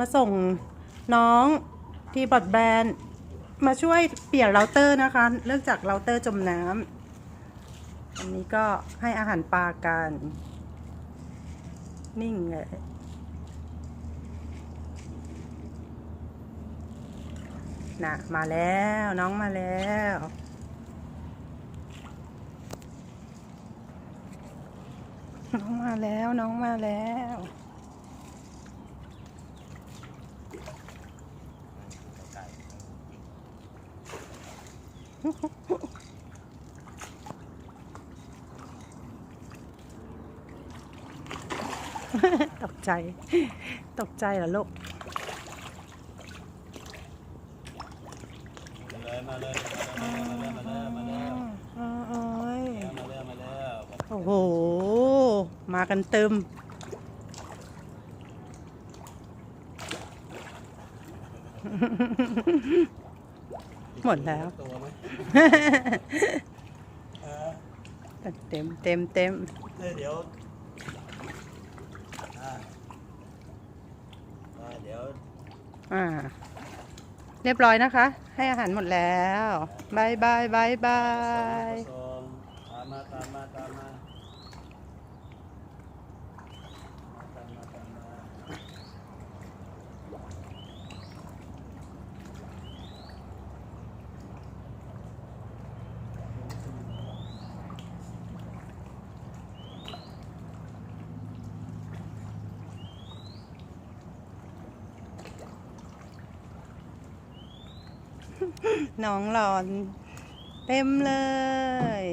มาส่งน้องที่บอดแบรนด์มาช่วยเปลี่ยนเราเตอร์นะคะเนื่องจากเราเตอร์จมน้ำอันนี้ก็ให้อาหารปลากัน นิ่งเลยน่ะมาแล้วน้องมาแล้วน้องมาแล้วน้องมาแล้ว ตกใจ ตกใจเหรอลูกมาเลยมาเลยมาเลยมาเลยมาเลยโอ้ยมาเลยมาเลยโอ้โห มากันเติม หมดแล้ว ตัวไหมเออเต็มเต็มเต็มเดี๋ยวอ่าอ่าเดี๋ยวอ่า เรียบร้อยนะคะ ให้อาหารหมดแล้วบายบายบายบายส่งตามมาตามมาตามมาตามมาตามมา น้องหลอน เต็มเลย